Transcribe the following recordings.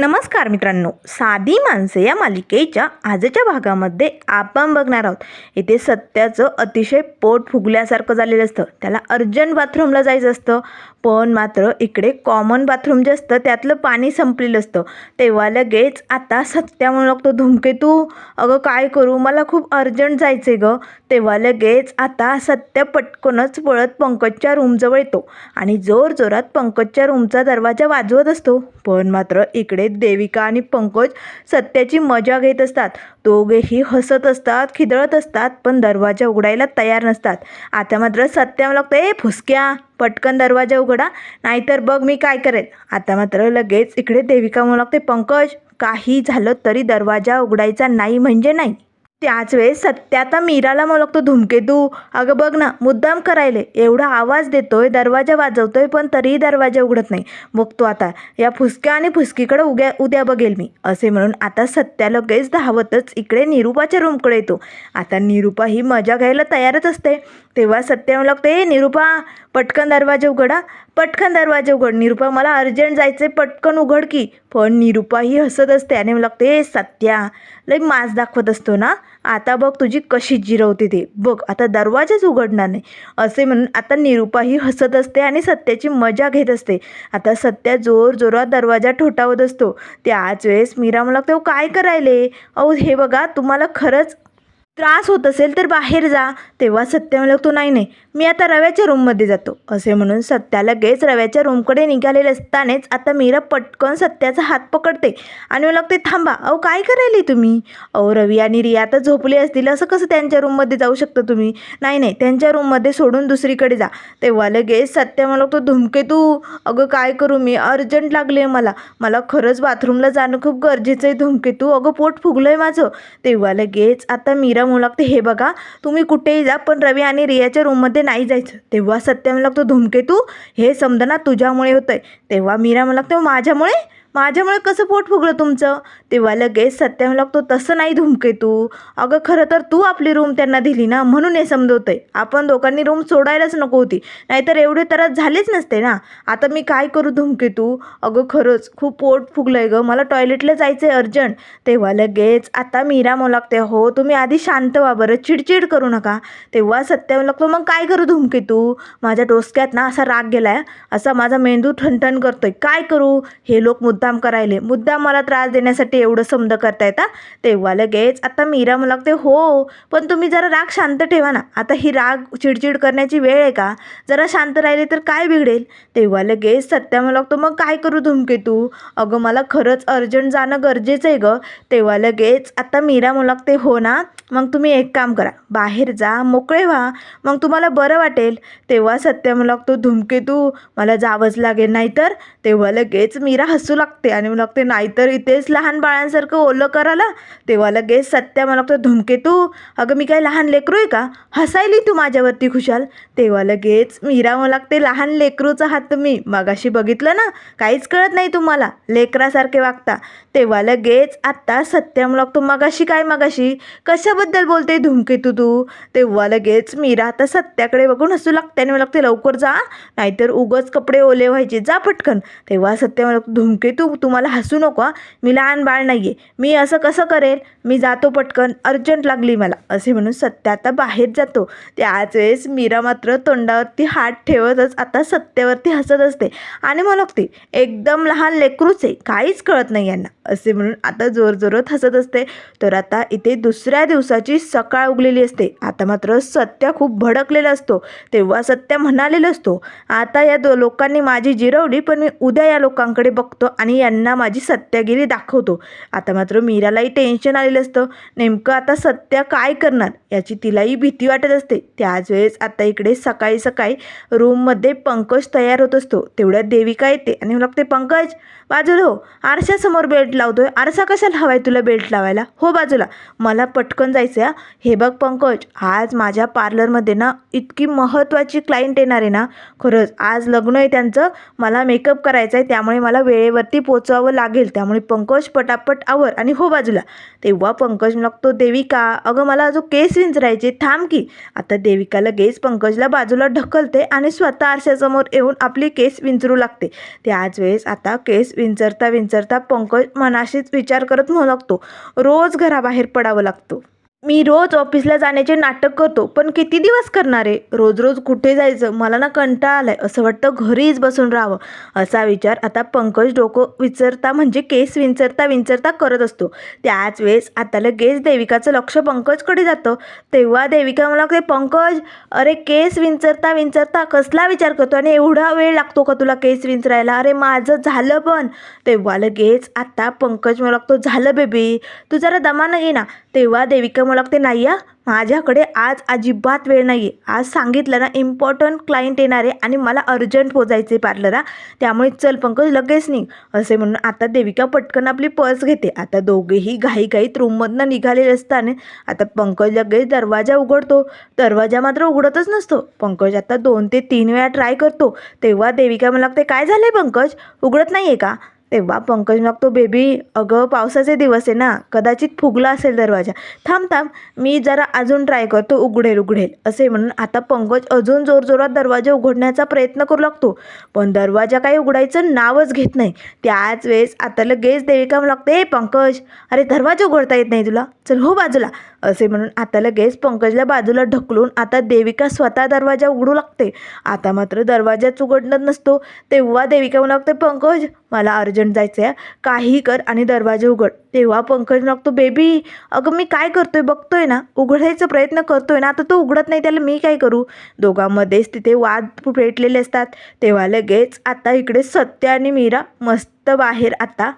नमस्कार मित्रांनो. साधी माणसे या मालिकेच्या आजच्या भागामध्ये आपण बघणार आहोत. इथे सत्याचं अतिशय पोट फुगल्यासारखं झालेलं असतं. त्याला अर्जंट बाथरूमला जायचं असतं. पण मात्र इकडे कॉमन बाथरूम जे असतं त्यातलं पाणी संपलेलं असतं. तेव्हा लगेच आता सत्या म्हणू लागतो धुमकेतू अगं काय करू? मला खूप अर्जंट जायचं आहे गं. तेव्हा लगेच आता सत्य पटकनच पळत पंकजच्या रूमजवळ येतो. आणि जोर जोरात पंकजच्या रूमचा दरवाजा वाजवत असतो. पण मात्र इकडे देविका आणि पंकज सत्याची मजा घेत असतात. दोघेही हसत असतात खिदळत असतात पण दरवाजा उघडायला तयार नसतात. आता मात्र सत्या लागतं ए फुसक्या. पटकन दरवाजा उघडा. नाहीतर बघ मी काय करेन. आता मात्र लगेच इकडे देविका म्हणू लागते पंकज काही झालं तरी दरवाजा उघडायचा नाही म्हणजे नाही. त्याच वेळेस सत्या आता मीराला म्हणू लागतो धुमकेतू अगं बघ ना मुद्दाम करायले. एवढा आवाज देतोय दरवाजा वाजवतोय पण तरीही दरवाजा उघडत नाही. बघतो आता या फुसक्या आणि फुसकीकडे उद्या उद्या बघेल मी. असे म्हणून आता सत्या लगेच धावतच इकडे निरुपाच्या रूमकडे येतो. आता निरुपा ही मजा घ्यायला तयारच असते. तेव्हा सत्या म्हणू लागतो ए निरुपा पटकन दरवाजा उघडा पटकन दरवाजा उघड. निरुपा मला अर्जंट जायचं आहे पटकन उघड की. पण निरुपाही हसत असते आणि मला लागते सत्या लई मास दाखवत असतो ना? आता बघ तुझी कशी जिरवते ते. बघ आता दरवाजाच उघडणार नाही. असे म्हणून आता निरुपाही हसत असते आणि सत्याची मजा घेत असते. आता सत्या जोर जोरात दरवाजा ठोठावत असतो. त्याच वेळेस मीरा मला लागते काय करायले? अहो हे बघा तुम्हाला खरंच त्रास होत असेल तर बाहेर जा. तेव्हा सत्या म्हणू लागतो नाही नाही. मी आता रव्याच्या रूममध्ये जातो. असे म्हणून सत्या लगेच रव्याच्या रूमकडे निघालेले असतानाच आता मीरा पटकन सत्याचा हात पकडते आणि मला लागते थांबा अहो काय करायले तुम्ही? अहो रवी आणि रिया आता झोपले असतील. असं कसं त्यांच्या रूममध्ये जाऊ शकता तुम्ही? नाही नाही. त्यांच्या रूममध्ये सोडून दुसरीकडे जा. तेव्हा लगेच सत्या मला लागतो धुमके तू. अगं काय करू मी? अर्जंट लागले मला. मला खरंच बाथरूमला जाणं खूप गरजेचं आहे. धुमके तू. अगं पोट फुगलं आहे माझं. तेव्हा लगेच आता मीरा म्हणू लागते हे बघा तुम्ही कुठेही जा पण रवी आणि रियाच्या रूममध्ये नाही जायचं. तेव्हा सत्य म्हणू लागतो धुमकेतू हे समजा ना तुझ्यामुळे आहे तेव्हा मीरा म्हणू लागते माझ्यामुळे? माझ्यामुळे कसं पोट फुगलं तुमचं? तेव्हा लगेच सत्य लागतो तसं नाही धुमकेतू अगं खरं तर तू आपली रूम त्यांना दिली ना म्हणून हे समजवतंय. आपण दोघांनी रूम सोडायलाच नको होती. नाहीतर एवढे त्रास झालेच नसते ना. आता मी काय करू धुमकेतू अगं खरंच खूप पोट फुगलंय गं. मला टॉयलेटला जायचं आहे अर्जंट तेव्हा लगेच आता मीरा म्हणू लागते हो तुम्ही आधी शांत व्हा बरं. चिडचिड करू नका. तेव्हा सत्य लागतो मग काय करू धुमकेतू माझ्या डोसक्यात ना असा राग गेलाय. असा माझा मेंदू ठणठण करतोय. काय करू? हे लोक मुद्दा मुद्दाम करायले. मुद्दाम मला त्रास देण्यासाठी एवढं समज करताय ता तेव्हा लगेच आता मीरा म्हणू लागते हो पण तुम्ही जरा राग शांत ठेवा ना. आता ही राग चिडचिड करण्याची वेळ आहे का? जरा शांत राहिले तर काय बिघडेल? तेव्हा लगेच सत्या म्हणू लागतो मग काय करू धुमकेतू अगं मला खरंच अर्जंट जाणं गरजेचं आहे गं. तेव्हा लगेच आता मीरा म्हणू लागते हो ना मग तुम्ही एक काम करा. बाहेर जा मोकळे व्हा. मग तुम्हाला बरं वाटेल. तेव्हा सत्य म्हणू लागतो धुमकेतू मला जावंच लागेल नाहीतर. तेव्हा लगेच मीरा हसू लागते. आणि मग लागते नाहीतर इथेच लहान बाळांसारखं ओलं करायला. तेव्हा लगेच सत्या मला लागतो धुमकेतू अगं मी काय लहान लेकरू आहे का? हसायली तू माझ्यावरती खुशाल. तेव्हा लगेच मीरा मला लागते लहान लेकरूचा हात तुम्ही मगाशी बघितलं ना काहीच कळत नाही तुम्हाला लेकरासारखे वागता. तेव्हा लगेच आत्ता सत्या मला लागतो मगाशी काय मगाशी? कशाबद्दल बोलते धुमकेतू तू तेव्हा लगेच मीरा आता सत्याकडे बघून हसू लागते आणि मला लागते लवकर जा. नाहीतर उगच कपडे ओले व्हायचे. जा पटकन. तेव्हा सत्य मला धुमकेतू तू तुम्हाला हसू नको मी लहान बाळ नाही आहे मी असं कसं करेल? मी जातो पटकन अर्जंट लागली मला असे म्हणून सत्य आता बाहेर जातो. त्याच वेळेस मीरा मात्र तोंडावरती हात ठेवतच आता सत्यावरती हसत असते आणि मग लागते एकदम लहान लेकरूच आहे काहीच कळत नाही यांना असे म्हणून आता जोरजोरात हसत असते. तर आता इथे दुसऱ्या दिवसाची सकाळ उगलेली असते. आता मात्र सत्य खूप भडकलेला असतो. तेव्हा सत्य म्हणालेला असतो आता या दो लोकांनी माझी जिरवली पण मी उद्या या लोकांकडे बघतो आणि यांना माझी सत्यागिरी दाखवतो. आता मात्र मीरालाही टेन्शन आलेलं असतं. नेमकं आता सत्या काय करणार? याची तिलाही भीती वाटत असते. त्याच वेळेस आता इकडे सकाळी सकाळी रूममध्ये पंकज तयार होत असतो. तेवढ्यात देविका येते आणि मला लागते पंकज बाजूला हो. आरशासमोर बेल्ट लावतोय. आरसा कशाला हवाय तुला बेल्ट लावायला? हो बाजूला. मला पटकन जायचं आहे हे बघ पंकज आज माझ्या पार्लरमध्ये ना इतकी महत्त्वाची क्लायंट येणार आहे ना. खरंच आज लग्न आहे त्यांचं. मला मेकअप करायचा आहे त्यामुळे मला वेळेवरती पोचवावं लागेल. त्यामुळे पंकज पटापट आवर आणि हो बाजूला. ते तेव्हा पंकज म्हणतो देविका. अगं मला जो केस विंचरायचे थांब की. आता देविका लगेच पंकजला बाजूला ढकलते आणि स्वतः आरशासमोर येऊन आपली केस विंचरू लागते. त्याच वेळेस आता केस विंचरता विंचरता पंकज मनाशीच विचार करत म्हणू लागतो रोज घराबाहेर पडावं लागतो. मी रोज ऑफिसला जाण्याचे नाटक करतो पण किती दिवस करणार आहे? रोज रोज कुठे जायचं? मला ना कंटाळा आलाय. असं वाटतं घरीच बसून राहावं. असा विचार आता पंकज डोकं विचारता म्हणजे केस विंचरता विंचरता करत असतो. त्याच वेळेस आता लगेच देविकाचं लक्ष पंकजकडे जातं. तेव्हा देविका मला ते पंकज अरे केस विंचरता विंचरता कसला विचार करतो? आणि एवढा वेळ लागतो का तुला केस विंचरायला? अरे माझं झालं पण. तेव्हा लगेच आता पंकज मला लागतो झालं बेबी तू जरा दमानं घे ना. तेव्हा देविका मला नाही या माझ्याकडे आज अजिबात वेळ नाही आहे आज सांगितलं ना इम्पॉर्टंट क्लायंट येणार आहे आणि मला अर्जंट पोचायचे पार्लरला त्यामुळे चल पंकज लगेच निघ. असे म्हणून आता देविका पटकन आपली पर्स घेते. आता दोघेही घाईघाईत रूममधनं निघालेले असताना आता पंकज लगेच दरवाजा उघडतो. दरवाजा मात्र उघडतच नसतो. पंकज आता दोन ते तीन वेळा ट्राय करतो. तेव्हा देविका मला लागते काय झालं आहे पंकज? उघडत नाही आहे का? तेव्हा पंकज लागतो बेबी अगं पावसाचे दिवस आहे ना कदाचित फुगला असेल दरवाजा. थांब थांब मी जरा अजून ट्राय करतो उघडेल उघडेल असे म्हणून आता पंकज अजून जोरजोरात दरवाजा उघडण्याचा प्रयत्न करू लागतो. पण दरवाजा काही उघडायचं नावच घेत नाही. त्याच वेळेस आता लगेच देविका मला लागते हे पंकज अरे दरवाजा उघडता येत नाही तुला. चल हो बाजूला. असे म्हणून आता लगेच पंकजला बाजूला ढकलून आता देविका स्वतः दरवाजा उघडू लागते. आता मात्र दरवाजाच उघडणार नसतो. तेव्हा देविका म्हणू लागते पंकज मला अर्जंट जायचं आहे काही कर आणि दरवाजा उघड. तेव्हा पंकज लागतो बेबी अगं मी काय करतोय? बघतोय ना. उघडायचा प्रयत्न करतोय ना. आता तो उघडत नाही त्याला मी काय करू? दोघांमध्येच तिथे वाद पेटलेले असतात. तेव्हा लगेच आता इकडे सत्य आणि मीरा मस्त बाहेर आता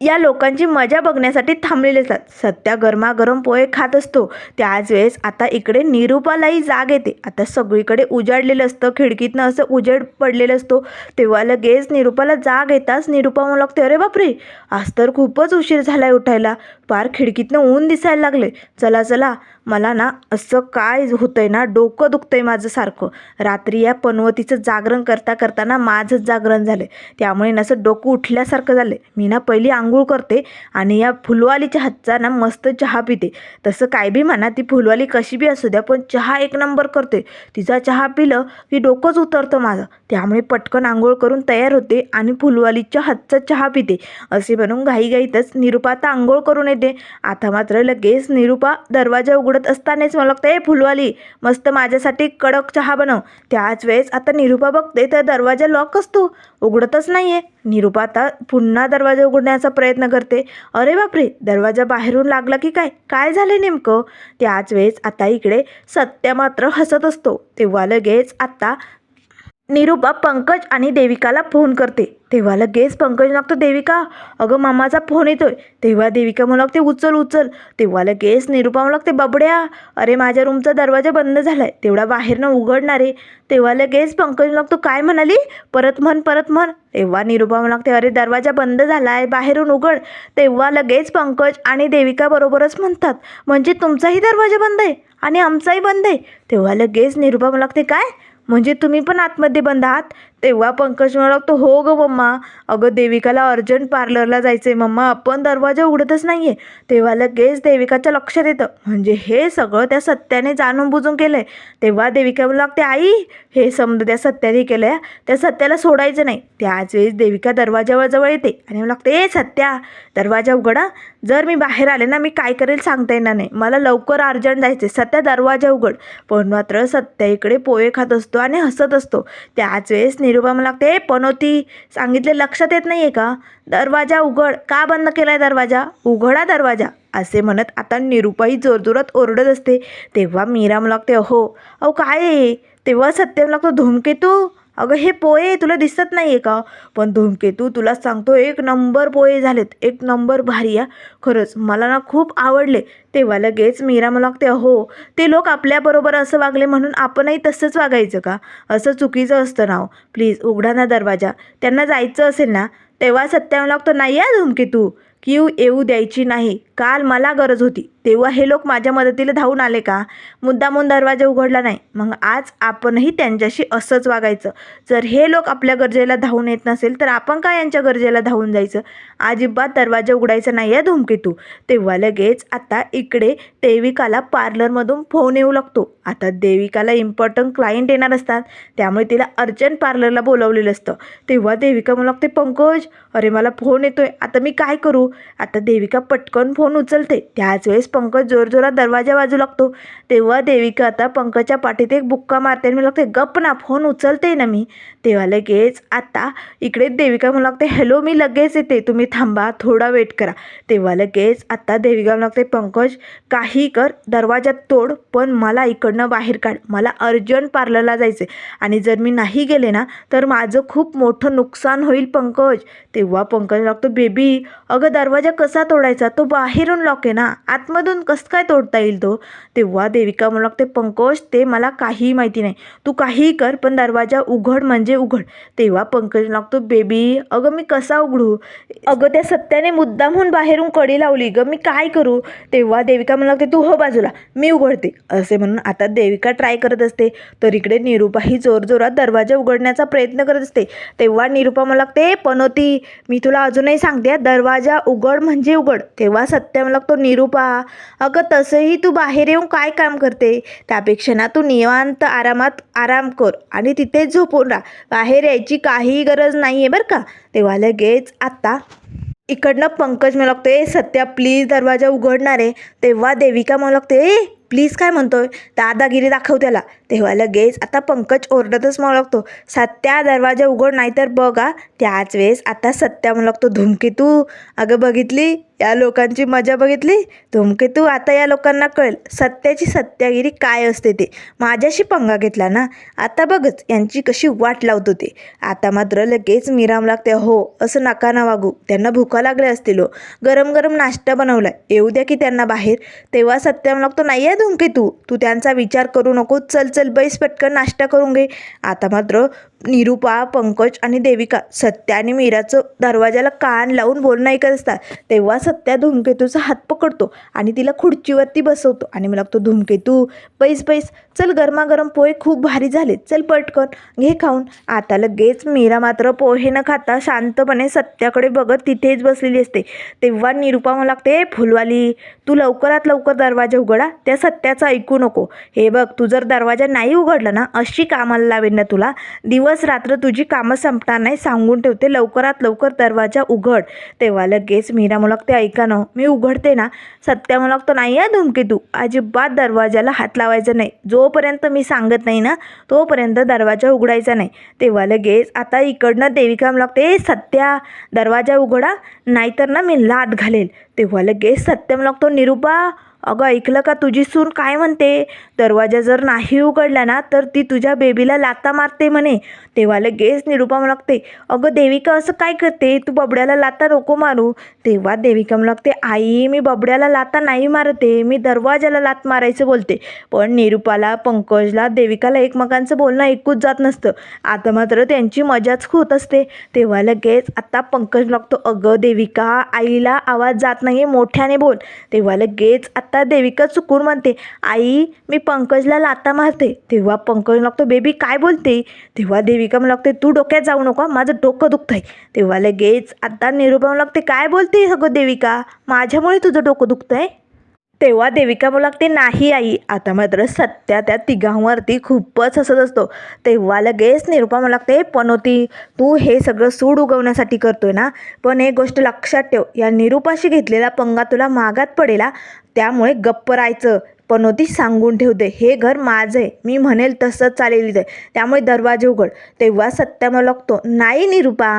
या लोकांची मजा बघण्यासाठी थांबलेले असतात. सत्या गरमागरम पोहे खात असतो. त्याच वेळेस आता इकडे निरूपालाही जाग येते. आता सगळीकडे उजाडलेलं असतं. खिडकीतनं असं उजेड पडलेलं असतो. तेव्हा लगेच निरूपाला जाग येताच निरूपा म्हणू लागते अरे बापरे! आज तर खूपच उशीर झालाय उठायला. पार खिडकीतनं ऊन दिसायला लागले. चला चला. मला ना असं काय होतंय ना डोकं दुखतंय माझं सारखं. रात्री या पनवतीचं जागरण करता करताना माझंच जागरण झालं त्यामुळे ना असं डोकं उठल्यासारखं झालं मी ना पहिली आंघोळ आंघोळ करते आणि या फुलवालीच्या हातचा ना मस्त चहा पिते. तसं काय बी म्हणा ती फुलवाली कशी बी असू द्या पण चहा एक नंबर करते. तिचा चहा पिलं की डोकंच उतरतं माझं. त्यामुळे पटकन आंघोळ करून तयार होते आणि फुलवालीच्या हातचा चहा पिते. असे म्हणून घाईघाईतच निरुपा आता आंघोळ करून येते. आता मात्र लगेच निरुपा दरवाजा उघडत असतानाच मला लागतं ए फुलवाली मस्त माझ्यासाठी कडक चहा बनव. त्याच वेळेस आता निरुपा बघते तर दरवाजा लॉक असतो उघडतच नाही आहे निरुपा आता पुन्हा दरवाजा उघडण्याचा प्रयत्न करते. अरे बापरे दरवाजा बाहेरून लागला की काय? काय झालं नेमकं? त्याच वेळेस आता इकडे सत्य मात्र हसत असतो. तेव्हा लगेच आता निरुपा पंकज आणि देविकाला फोन करते. तेव्हा लगेच पंकज लागतो देविका अगं मामाचा फोन येतोय. तेव्हा देविका म्हणू लागते उचल उचल. तेव्हा लगेच निरुपा म्हणू लागते बबड्या अरे माझ्या रूमचा दरवाजा बंद झालाय तेवढा बाहेरनं उघडणार आहे. तेव्हा लगेच पंकज लागतो काय म्हणाली? परत म्हण परत म्हण. तेव्हा निरुपा म्हणू लागते अरे दरवाजा बंद झालाय बाहेरून उघड. तेव्हा लगेच पंकज आणि देविका बरोबरच म्हणतात म्हणजे तुमचाही दरवाजा बंद आहे आणि आमचाही बंद आहे. तेव्हा लगेच निरुपा म्हणू लागते काय? म्हणजे तुम्ही पण आतमध्ये बंद आहात? तेव्हा पंकज म्हणाला लागतो हो ग मम्मा. अगं देविकाला अर्जंट पार्लरला जायचं आहे मम्मा. आपण दरवाजा उघडतच नाही आहे तेव्हा लगेच देविकाच्या लक्षात येतं. म्हणजे हे सगळं त्या सत्याने जाणून बुजून केलं आहे तेव्हा देविका म्हणू लागते आई हे समजा त्या सत्याने केलं आहे त्या सत्याला सोडायचं नाही. त्याच वेळेस देविका दरवाजावर जवळ येते आणि म्हणू लागते ए सत्या दरवाजा उघडा. जर मी बाहेर आले ना मी काय करेल सांगता येणार नाही. मला लवकर अर्जंट जायचे सत्या दरवाजा उघड. पण मात्र सत्या इकडे पोहे खात असतो आणि हसत असतो. त्याच वेळेस निरुपा मला लागते पनोती सांगितले लक्षात येत नाही आहे का? दरवाजा उघड. का बंद केला आहे दरवाजा? उघडा दरवाजा. असे म्हणत आता निरुपाही जोरजोरात ओरडत असते. तेव्हा मीरा मला लागते अहो अहो काय आहे तेव्हा सत्यम लागतो धूमकेतू? अगं हे पोहे तुला दिसत नाही आहे का? पण धूमकेतू तुला सांगतो एक नंबर पोहे झालेत. एक नंबर भारी या खरंच मला ना खूप आवडले. तेव्हा लगेच मीरा मला लागते हो ते लोक आपल्याबरोबर असं वागले म्हणून आपणही तसंच वागायचं का? असं चुकीचं असतं नाव. प्लीज उघडा ना दरवाजा. त्यांना जायचं असेल ना तेव्हा सत्याला लागतो नाही या धुमकेतू. की येऊ द्यायची नाही. काल मला गरज होती. तेव्हा हे लोक माझ्या मदतीला धावून आले का? मुद्दामून दरवाजा उघडला नाही. मग आज आपणही त्यांच्याशी असंच वागायचं. जर हे लोक आपल्या गरजेला धावून येत नसेल तर आपण काय यांच्या गरजेला धावून जायचं? अजिबात दरवाजा उघडायचा नाही आहे धुमकेतू. तेव्हा लगेच आता इकडे देविकाला पार्लरमधून फोन येऊ लागतो. आता देविकाला इम्पॉर्टंट क्लायंट येणार असतात. त्यामुळे तिला अर्जंट पार्लरला बोलवलेलं असतं. तेव्हा देविका मला लागते पंकज अरे मला फोन येतोय. आता मी काय करू? आता देविका पटकन फोन उचलते? त्याच वेळेस पंकज जोरजोरात दरवाजा वाजू लागतो. तेव्हा देविका आता पंकजच्या पाठीत एक बुक्का मारते आणि मी लागते गप ना फोन उचलते ना मी. तेव्हा लगेच आता इकडे देविका म्हणू लागते हॅलो मी लगेच येते तुम्ही थांबा थोडा वेट करा. तेव्हा लगेच आता देविका म्हणू लागते पंकज काही कर दरवाजा तोड पण मला इकडनं बाहेर काढ मला अर्जंट पार्लरला जायचं आणि जर मी नाही गेले ना तर माझं खूप मोठं नुकसान होईल पंकज. तेव्हा पंकज लागतो बेबी अगं दरवाजा कसा तोडायचा? तो बाहेरून लॉक आहे ना आतमधून कसं काय तोडता येईल तो? तेव्हा देविका म्हणू लागते पंकज ते मला काहीही माहिती नाही तू काहीही कर पण दरवाजा उघड म्हणजे म्हणजे उघड. तेव्हा पंकज लागतो बेबी अगं मी कसा उघडू? अगं त्या सत्याने मुद्दामहून बाहेरून कडी लावली. गं मी काय करू? तेव्हा देविका मला लागते तू हो बाजूला मी उघडते. असे म्हणून आता देविका ट्राय करत असते. तर इकडे निरुपाही जोरजोरात दरवाजा उघडण्याचा प्रयत्न करत असते. तेव्हा निरुपा मला लागते पनोती मी तुला अजूनही सांगते दरवाजा उघड म्हणजे उघड. तेव्हा सत्य मला लागतो निरुपा अगं तसंही तू बाहेर येऊन काय काम करते? त्यापेक्षा ना तू निवांत आरामात आराम कर आणि तिथेच झोपून राहा. बाहेर यायची काहीही गरज नाही आहे बरं का. तेव्हा लगेच आत्ता इकडनं पंकज मला लागतो ए सत्या प्लीज दरवाजा उघडणार आहे. तेव्हा देविका मला लागते ए प्लीज काय म्हणतोय? दादागिरी दाखव त्याला. तेव्हा लगेच आता पंकज ओरडतच मला लागतो सत्या दरवाजा उघड नाही तर बघा त्याच वेळेस आता सत्या मला लागतो धुमकेतू अगं बघितली? या लोकांची मजा बघितली? धुमकेतू आता या लोकांना कळेल. सत्याची सत्यागिरी काय असते ते? माझ्याशी पंगा घेतला ना? आता बघच यांची कशी वाट लावतो ते. आता मात्र लगेच मिराम लागते. हो असं नका ना वागू. त्यांना भुका लागले असतील हो. गरम गरम नाश्ता बनवला येऊ द्या की त्यांना बाहेर. तेव्हा सत्याम लागतो नाही आहे धुमकेतू तू त्यांचा विचार करू नको. चल चल बैस पटकन नाश्ता करून घे. आता मात्र निरुपा पंकज आणि देविका. सत्या आणि मीराचं दरवाजाला कान लावून बोलणं ऐकत असतात. तेव्हा सत्या धूमकेतूचा हात पकडतो आणि तिला खुर्चीवरती बसवतो आणि मला लागतो धूमकेतू पैस पैस चल गरमागरम पोहे खूप भारी झाले चल पटकन घे खाऊन. आता लगेच मीरा मात्र पोहे न खाता शांतपणे सत्याकडे बघत तिथेच बसलेली असते. तेव्हा निरुपा मला लागते फुलवाली तू लवकरात लवकर दरवाजा उघडा. त्या सत्याचं ऐकू नको. हे बघ तू जर दरवाजा नाही उघडला ना अशी कामाला लावेन ना तुला. दिवस रात्र तुझी कामं संपणार नाही सांगून ठेवते. लवकरात लवकर दरवाजा उघड. तेव्हा लगेच मीरा मुलाक ते ऐका ना. मी उघडते ना. सत्या मुलाक तर नाही आहे धुमके तू. अजिबात दरवाजाला हात लावायचा नाही. जोपर्यंत मी सांगत नाही ना तोपर्यंत दरवाजा उघडायचा नाही. तेव्हा लगेच आता इकडनं देविका मुलाक ते सत्या दरवाजा उघडा. नाहीतर ना मी लात घालेल. तेव्हा लगेच सत्य मुलाक तो निरुपा अगं ऐकलं का? तुझी सून काय म्हणते? दरवाजा जर नाही उघडला ना तर ती तुझ्या बेबीला लाता मारते म्हणे. तेव्हा लगेच निरुपा मला लागते अगं देविका असं काय करते? तू बबड्याला लाता नको मारू. तेव्हा देविका मला लागते आई मी बबड्याला लाता नाही मारते मी दरवाजाला लात मारायचं बोलते. पण निरुपाला पंकजला देविकाला एकमेकांचं बोलणं ऐकूच जात नसतं. आता मात्र त्यांची मजाच होत असते. तेव्हा लगेच आता पंकज लागतो अगं देविका आईला आवाज जात नाही मोठ्याने बोल. तेव्हा लगेच आता देविका चुकून म्हणते आई मी पंकजला लाता मारते. तेव्हा पंकज लागतो बेबी काय बोलते? तेव्हा देविका मला लागते तू डोक्यात जाऊ नको माझं डोकं दुखतंय. तेव्हा लगेच आता निरुपा लागते काय बोलते सगळं देविका? माझ्यामुळे तुझं डोकं दुखतंय? तेव्हा देविका मला लागते नाही आई आता मात्र सत्या त्या तिघांवरती खूपच हसत असतो. तेव्हा लगेच निरुपा मला लागते पनोती तू हे सगळं सूड उगवण्यासाठी करतोय ना? पण एक गोष्ट लक्षात ठेव या निरुपाशी घेतलेला पंगा तुला मागात पडेला. त्यामुळे गप्प राहायचं. पनोती सांगून ठेवते हे घर माझं आहे मी म्हणेल तसंच चालेल इथे. त्यामुळे दरवाजे उघड. तेव्हा सत्या मला लागतो नाही निरुपा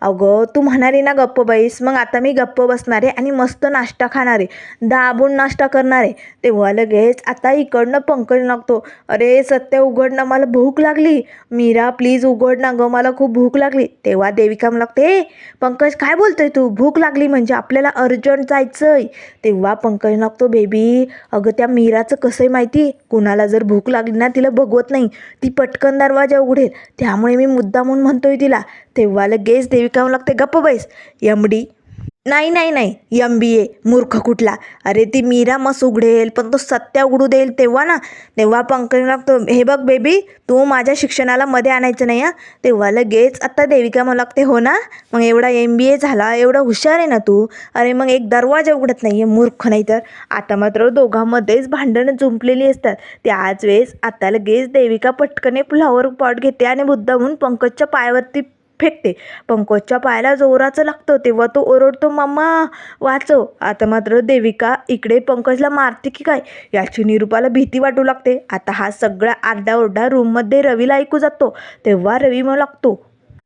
अगं तू म्हणाली ना गप्प बाईस मग आता मी गप्प बसणार आहे आणि मस्त नाश्ता खाणार आहे दाबून नाश्ता करणार. आहे तेव्हा लगेच आता इकडनं पंकज लागतो अरे सत्य उघड ना मला भूक लागली. मीरा प्लीज उघड ना गं मला खूप भूक लागली. तेव्हा देविका मला लागते पंकज काय बोलतोय तू? भूक लागली म्हणजे आपल्याला अर्जंट जायचंय. तेव्हा पंकज लागतो बेबी अगं त्या मीरा कसं आहे माहिती कुणाला जर भूक लागली ना तिला बघवत नाही. ती पटकन दरवाजा उघडेल. त्यामुळे मी मुद्दा म्हणून म्हणतोय तिला तेव्हा लगेच देवी मला लागते गप्प बैस. एम डी नाही नाही नाही. एम बी ए मूर्ख कुठला? अरे ती मीरा मस उघडेल पण तो सत्या उघडू देईल तेव्हा ना. तेव्हा पंकज लागतो हे बघ बेबी तू माझ्या शिक्षणाला मध्ये आणायचं नाही हा? तेव्हा लगेच आत्ता देविका मला लागते हो ना? मग एवढा एम बी ए झाला एवढा हुशार आहे ना तू? अरे मग एक दरवाजा उघडत नाही आहे मूर्ख नाही तर. आता मात्र दोघांमध्येच भांडणं जुंपलेली असतात. त्याच वेळेस आता लगेच देविका पटकने फ्लॉवर पॉट घेते आणि मुद्दामून पंकजच्या पायावरती फेकते. पंकजच्या पायाला जोराचं लागतं तेव्हा तो ओरडतो मम्मा वाचव. आता मात्र देविका इकडे पंकजला मारते की काय? याची निरूपाला भीती वाटू लागते. आता हा सगळा आरडाओरडा रूममध्ये रवीला ऐकू जातो. तेव्हा रवी मग लागतो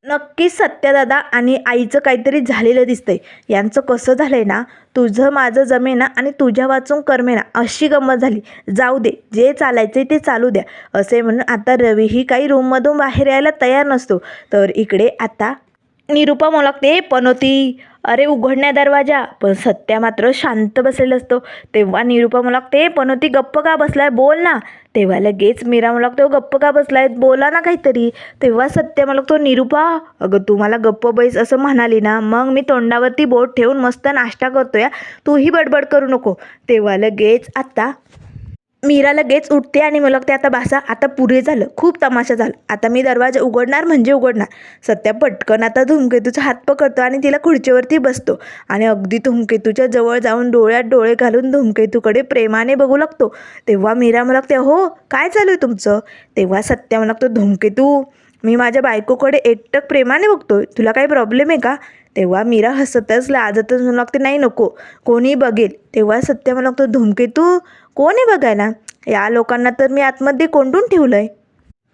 नक्कीच सत्यदादा आणि आईचं काहीतरी झालेलं दिसतंय. यांचं कसं झालंय ना तुझं माझं जमेना आणि तुझ्या वाचून करमेना अशी गंमत झाली. जाऊ दे जे चालायचे ते चालू द्या. असे म्हणून आता रवीही काही रूममधून बाहेर यायला तयार नसतो. तर इकडे आता निरूपा मोलकते पनोती अरे उघडण्या दरवाजा. पण सत्या मात्र शांत बसलेलं असतो. तेव्हा निरूपा पण पनोती गप्प का बसलाय? बोल ना. तेव्हा लगेच मीरा मोलकते गप्प का बसलाय? बोला ना काहीतरी. तेव्हा सत्या मोलकतो निरूपा अगं तू मला गप्प बैस असं म्हणाली ना मग मी तोंडावरती बोट ठेवून मस्त नाश्ता करतोय. तूही बडबड करू नको. तेव्हा लगेच आता मीरा लगेच उठते आणि मला ते आता बासा आता पुरे झालं खूप तमाशा झाला. आता मी दरवाजा उघडणार म्हणजे उघडणार. सत्या पटकन आता धूमकेतूचा हात पकडतो आणि तिला खुर्चीवरती बसतो. आणि अगदी धूमकेतूच्या जवळ जाऊन डोळ्यात डोळे घालून धूमकेतूकडे प्रेमाने बघू लागतो. तेव्हा मीरा मला हो काय चालू आहे तुमचं? तेव्हा सत्या मला धुमकेतू धूमकेतू मी माझ्या बायकोकडे एकटक प्रेमाने बघतोय. तुला काही प्रॉब्लेम आहे का? तेव्हा मीरा हसतच लाजतच म्हणू लागते नाही नको. कोणी बघेल. तेव्हा सत्य मला लागतो धूमकेतू कोण आहे बघायला? या लोकांना तर मी आतमध्ये कोंडून ठेवलं आहे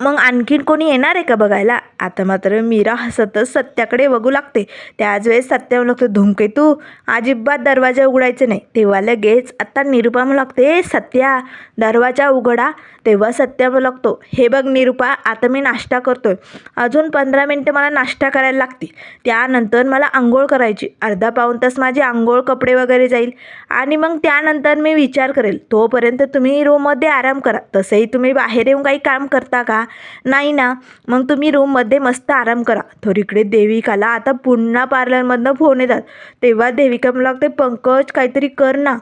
मग आणखीन कोणी येणार आहे का बघायला? आता मात्र मीरा हसतच सत्याकडे बघू लागते. त्याच वेळेस सत्या लागतो धूमकेतू अजिबात दरवाजा उघडायचे नाही. तेव्हा लगेच आता निरूपा म्हणू लागते सत्या दरवाजा उघडा. तेव्हा सत्या म्हणू लागतो हे बघ निरूपा आता मी नाश्ता करतोय. अजून पंधरा मिनटं मला नाश्ता करायला लागतील. त्यानंतर मला आंघोळ करायची. अर्धा पाऊण तास माझी आंघोळ कपडे वगैरे जाईल. आणि मग त्यानंतर मी विचार करेल तोपर्यंत तुम्ही रूममध्ये आराम करा. तसंही तुम्ही बाहेर येऊन काही काम करता का? नाही ना. मग तुम्ही रूममध्ये मस्त आराम करा. तर इकडे देविकाला आता पुन्हा पार्लरमधनं फोन येतात. तेव्हा देविका मला लागते पंकज काहीतरी कर ना.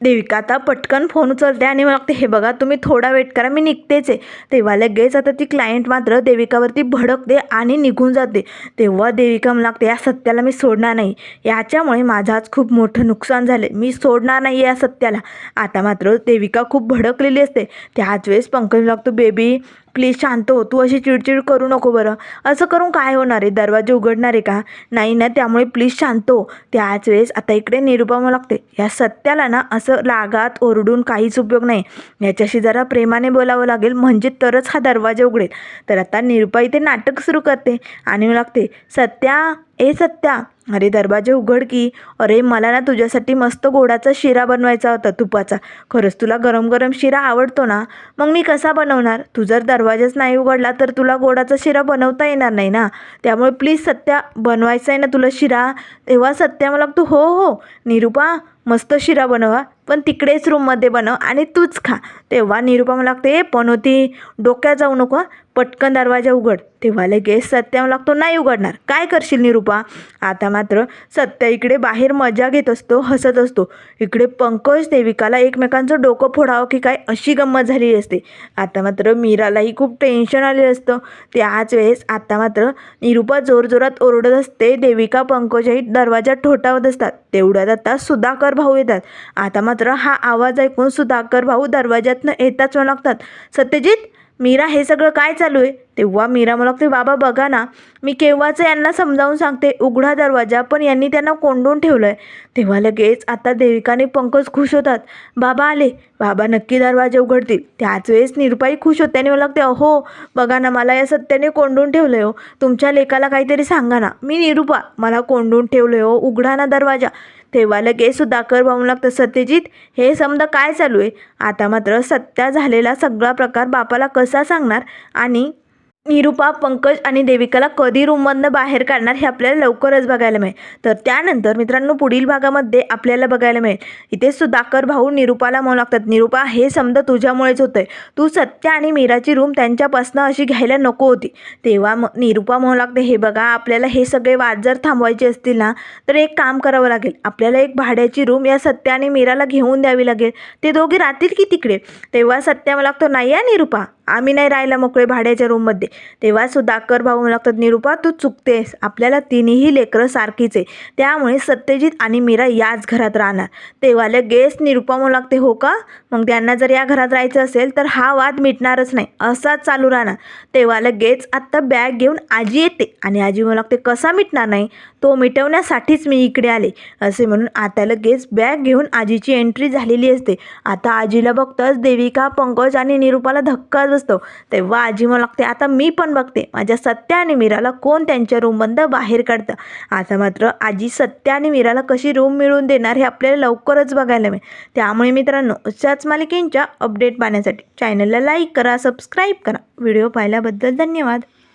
देविका आता पटकन फोन उचलते आणि मला लागते हे बघा तुम्ही थोडा वेट करा मी निघतेच आहे. तेव्हा लगेच आता ती क्लायंट मात्र देविकावरती भडकते आणि निघून जाते. तेव्हा देविका मला लागते या सत्याला मी सोडणार नाही. याच्यामुळे माझं आज खूप मोठं नुकसान झाले मी सोडणार नाही या सत्याला. आता मात्र देविका खूप भडकलेली असते. त्याच वेळेस पंकज लागतो बेबी प्लीज शांत हो तू अशी चिडचिड करू नको बरं. असं करून काय होणार आहे? दरवाजे उघडणार आहे का? नाही ना त्यामुळे प्लीज शांत हो. त्याच वेळेस आता इकडे निरुपा लागते. या सत्याला ना असं लागात ओरडून काहीच उपयोग नाही. याच्याशी जरा प्रेमाने बोलावं लागेल म्हणजे तरच हा दरवाजा उघडेल. तर आता निरुपा इथे नाटक सुरू करते आणि लागते सत्या ए सत्या अरे दरवाजे उघड की. अरे मला ना तुझ्यासाठी मस्त गोडाचा शिरा बनवायचा होता तुपाचा. खरंच तुला गरम गरम शिरा आवडतो ना? मग मी कसा बनवणार? तू जर दरवाजाच नाही उघडला तर तुला गोडाचा शिरा बनवता येणार नाही ना? त्यामुळे प्लीज सत्या बनवायचा आहे ना तुला शिरा? तेव्हा सत्या मला तू हो हो. निरुपा मस्त शिरा बनवा. पण तिकडेच रूममध्ये बनव आणि तूच खा. तेव्हा निरुपा मला लागते पण होती डोक्यात जाऊ नको पटकन दरवाजा उघड. तेव्हा लगेच सत्या मला लागतो नाही उघडणार. काय करशील निरुपा? आता मात्र सत्या इकडे बाहेर मजा घेत असतो हसत असतो. इकडे पंकज देविकाला एकमेकांचं डोकं फोडावं की काय अशी गंमत झालेली असते. आता मात्र मीरालाही खूप टेन्शन आलेलं असतं. त्याच वेळेस आता मात्र निरुपा जोरजोरात ओरडत असते. देविका पंकजही दरवाजा ठोठावत असतात. तेवढ्यात आता सुधाकर भाऊ येतात. आता मात्र हा आवाज ऐकून सुधाकर भाऊ दरवाज्यातनं येताच लागतात. सत्यजित मीरा हे सगळं काय चालू आहे? तेव्हा मीरा मला लागते बाबा बघा ना मी केव्हाच यांना समजावून सांगते? उघडा दरवाजा पण यांनी त्यांना कोंडून ठेवलं आहे तेव्हा लगेच आता देविकाने पंकज खुश होतात. बाबा आले. बाबा नक्की दरवाजा उघडतील. त्याच वेळेस निरुपाई खुश होते आणि मला लागते अहो बघा ना मला या सत्याने कोंडून ठेवलं हो. तुमच्या लेकाला काहीतरी सांगा ना. मी निरुपा मला कोंडून ठेवलं हो. उघडा ना दरवाजा. तेव्हा लगेच सुधाकर भाऊ लागतं सत्यजित हे समजा काय चालू आहे? आता मात्र सत्या झालेला सगळा प्रकार बापाला कसा सांगणार? आणि निरुपा पंकज आणि देविकाला कधी रूममधनं बाहेर काढणार हे आपल्याला लवकरच बघायला मिळेल. तर त्यानंतर मित्रांनो पुढील भागामध्ये आपल्याला बघायला मिळेल. इथे सुधाकर भाऊ निरुपाला म्हणू लागतात. निरुपा हे समजा तुझ्यामुळेच होतंय. तू सत्य आणि मीराची रूम त्यांच्यापासनं अशी घ्यायला नको होती. तेव्हा मग निरुपा म्हणू लागते. हे बघा आपल्याला हे सगळे वाद जर थांबवायचे असतील ना तर एक काम करावं लागेल. आपल्याला एक भाड्याची रूम या सत्य आणि मीराला घेऊन द्यावी लागेल. ते दोघे राहतील की तिकडे? तेव्हा सत्य मला लागतो नाही आहे निरुपा. आम्ही नाही राहायला मोकळे भाड्याच्या रूममध्ये तेव्हा अक्कर भाऊ म्हणू लागतात निरुपा तू चुकतेस. आपल्याला तिन्ही लेकरं सारखीच आहे. त्यामुळे सत्यजित आणि मीरा याच घरात राहणार. तेव्हा लगेच निरुपा म्हणू लागते हो का? मग त्यांना जर या घरात राहायचं असेल तर हा वाद मिटणारच नाही. असाच चालू राहणार. तेव्हा लगेच आत्ता बॅग घेऊन आजी येते आणि आजी म्हणू लागते कसा मिटणार नाही? तो मिटवण्यासाठीच मी इकडे आले असे म्हणून आता लगेच बॅग घेऊन आजीची एंट्री झालेली असते. आता आजीला बघताच देविका पंकज आणि निरुपाला धक्काच बसतो. तेव्हा आजी मला लागते आता मी पण बघते माझ्या सत्या आणि मीराला कोण त्यांच्या रूमबंद बाहेर काढतं? आता मात्र आजी सत्या आणि मीराला कशी रूम मिळवून देणार हे आपल्याला लवकरच बघायला मिळेल. त्यामुळे मित्रांनो अशाच मालिकेंच्या अपडेट पाहण्यासाठी चॅनलला लाईक करा सबस्क्राईब करा. व्हिडिओ पाहिल्याबद्दल धन्यवाद.